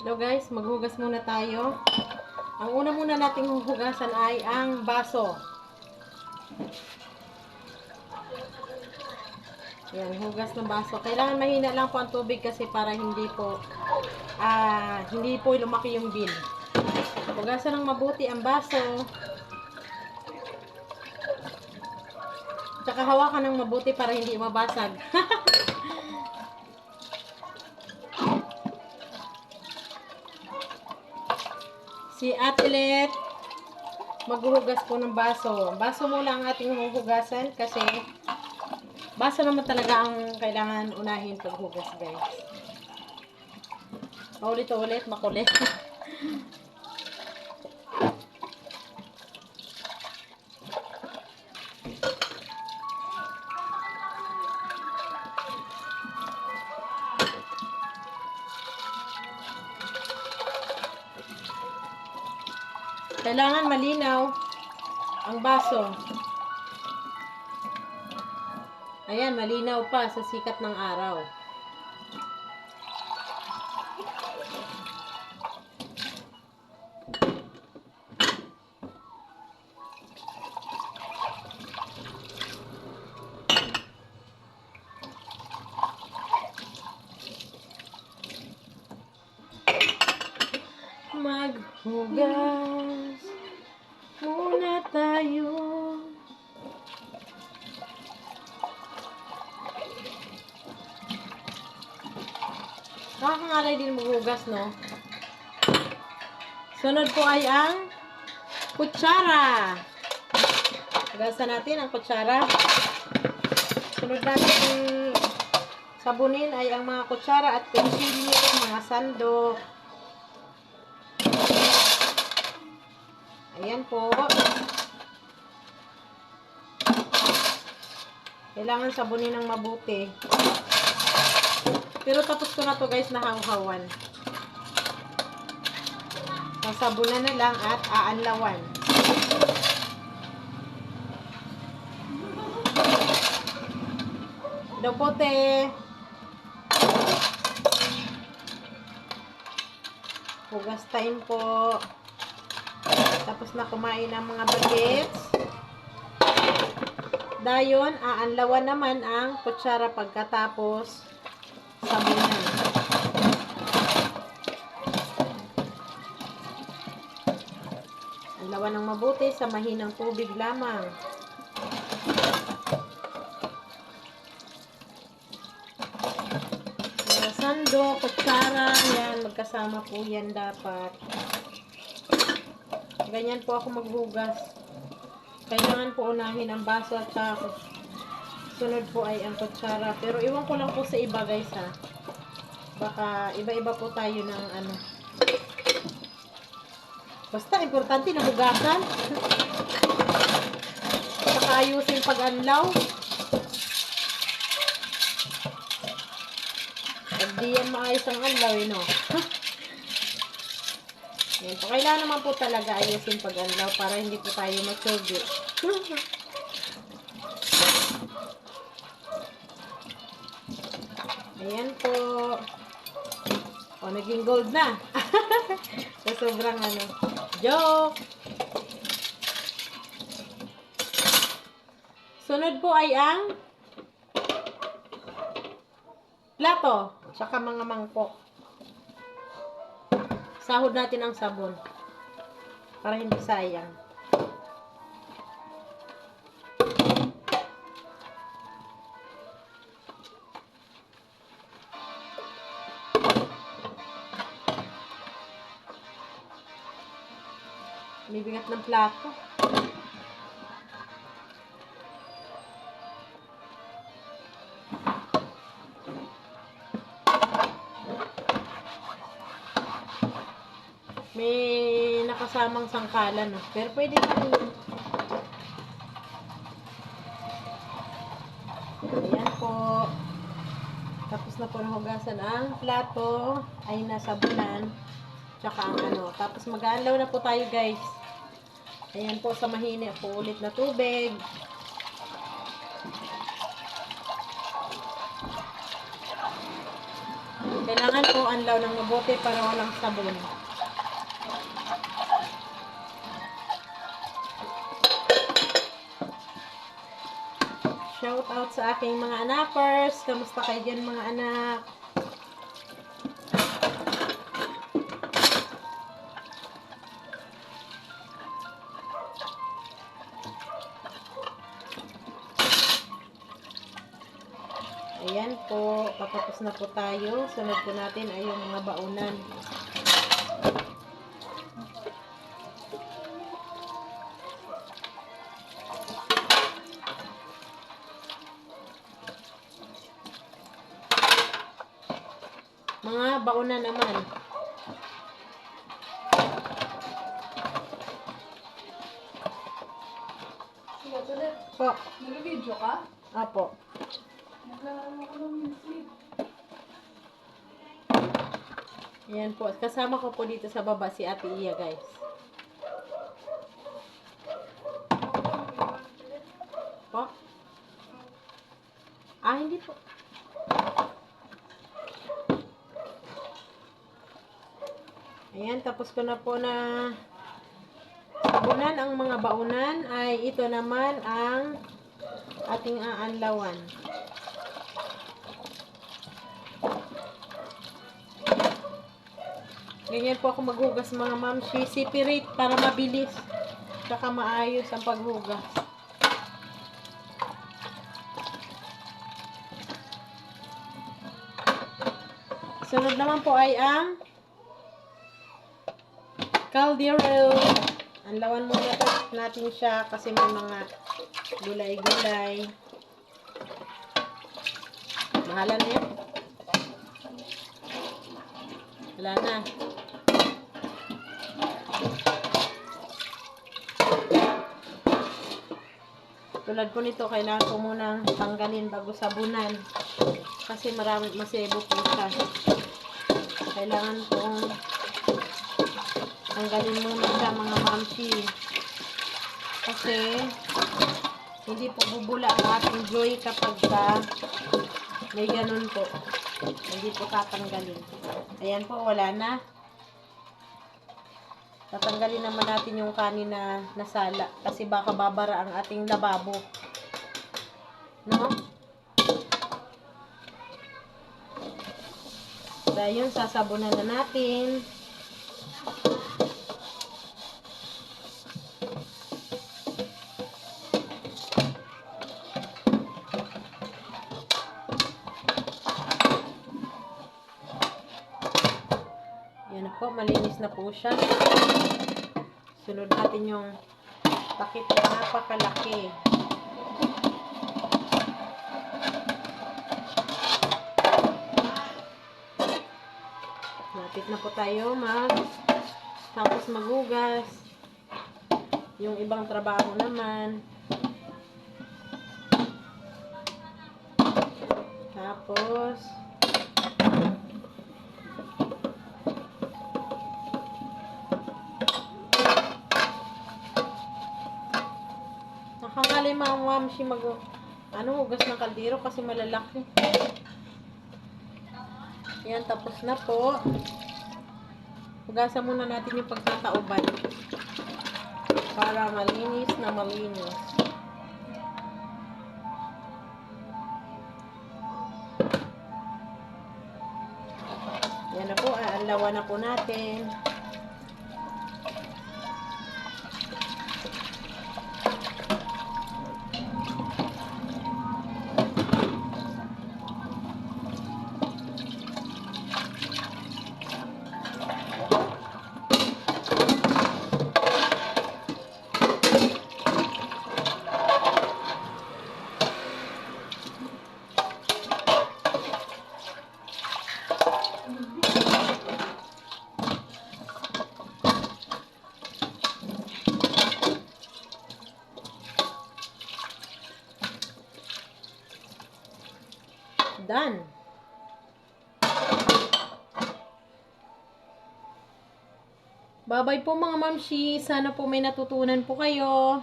Hello guys, maghugas muna tayo. Ang una muna nating hugasan ay ang baso. Yan, hugas ng baso. Kailangan mahina lang po ang tubig kasi para hindi po ah hindi po lumaki yung bin. Hugasan ng mabuti ang baso. Tsaka hawakan ng mabuti para hindi mabasag. si Atlet maghuhugas po ng baso. Baso muna ang ating huhugasan kasi baso naman talaga ang kailangan unahin paghugas guys. Paulit-ulit, makulit. Kailangan malinaw ang baso. Ayan, malinaw pa sa sikat ng araw. Maghugas muna tayo. Nakakangalay din maghugas, no? Sunod po ay ang kutsara. Hugasan natin ang kutsara. Sunod natin sabunin ay ang mga kutsara at kutsilyo, mga sandok. Ayan po. Kailangan sabunin ng mabuti. Pero tapos ko na to guys na hawhawan. Sasabunan na lang at aanlawan. Dapote. Hugas time po. Tapos na kumain ang mga bagets. Dayon, aanlawan naman ang kutsara pagkatapos sabunan. Anlawan ng mabuti sa mahinang tubig lamang. Sando, kutsara, yan, magkasama po yan dapat. Ganyan po ako maghugas. Kailangan po unahin ang baso at saka sunod po ay ang kutsara. Pero iwan ko lang po sa iba guys ha. Baka iba-iba po tayo ng ano. Basta importante na hugasan. Saka ayusin pag-anlaw. Pag di yan maayos ang anlaw, eh, no? Yan po. Kailangan naman po talaga ayusin pag-anlaw para hindi po tayo matsugi. Ayan po. O, naging gold na. sa sobrang ano. Joke! Sunod po ay ang plato. Tsaka mga mangkok. Sahod natin ang sabon. Para hindi sayang. May bigat ng plato. Nakasamang sangkalan. No? Pero pwede pa rin. Ayan po. Tapos na po nahugasan ang plato. Ay nasa bulan. Tsaka ang ano. Tapos mag-aalaw na po tayo guys. Ayan po sa mahina po ulit na tubig. Kailangan po anlaw ng mabuti para walang sabon. Shout out sa aking mga anakers. Kamusta kayo dyan mga anak? Ayan po, patapos na po tayo. Sunod po natin ay yung mga baunan. Mga baunan naman. Po, Nag-video ka? apo. Naglalaro ko ng sleep. Ayan po. Kasama ko po dito sa baba si Ate Iya, guys. Po? Ah, hindi po. Ayan, tapos ko na po na sabunan ang mga baunan ay ito naman ang ating aanlawan. Ganyan po ako maghugas mga mamshi. Separate para mabilis. Tsaka maayos ang paghugas. Sunod naman po ay ang caldero. Anlawan muna natin siya kasi may mga gulay-gulay. Mahala na yan. Wala na. Tulad po nito, kailangan ko munang tanggalin bago sabunan. Kasi marami masebo po siya. Kailangan kong tanggalin muna siya mga mamsi. Kasi hindi po bubula ang ating joy kapag ka may ganun po. Hindi po tatanggalin. Ayan po, wala na. Tatanggalin naman natin yung kanin na nasala kasi baka babara ang ating lababo. No? Dahil yun, sasabunan na natin. Yan na po, malinis na po siya. Sunod natin yung takip na napakalaki. Lapit na po tayo mag tapos magugas. Yung ibang trabaho naman. Tapos Nakakalima ang mamsi mag ano, hugas ng kaldero kasi malalaki. Yan, tapos na po. Hugasan muna natin yung pagtatauban. Para malinis na malinis. Yan na po, aalawan na po natin. Done. Bye-bye po mga mamshi. Sana po may natutunan po kayo.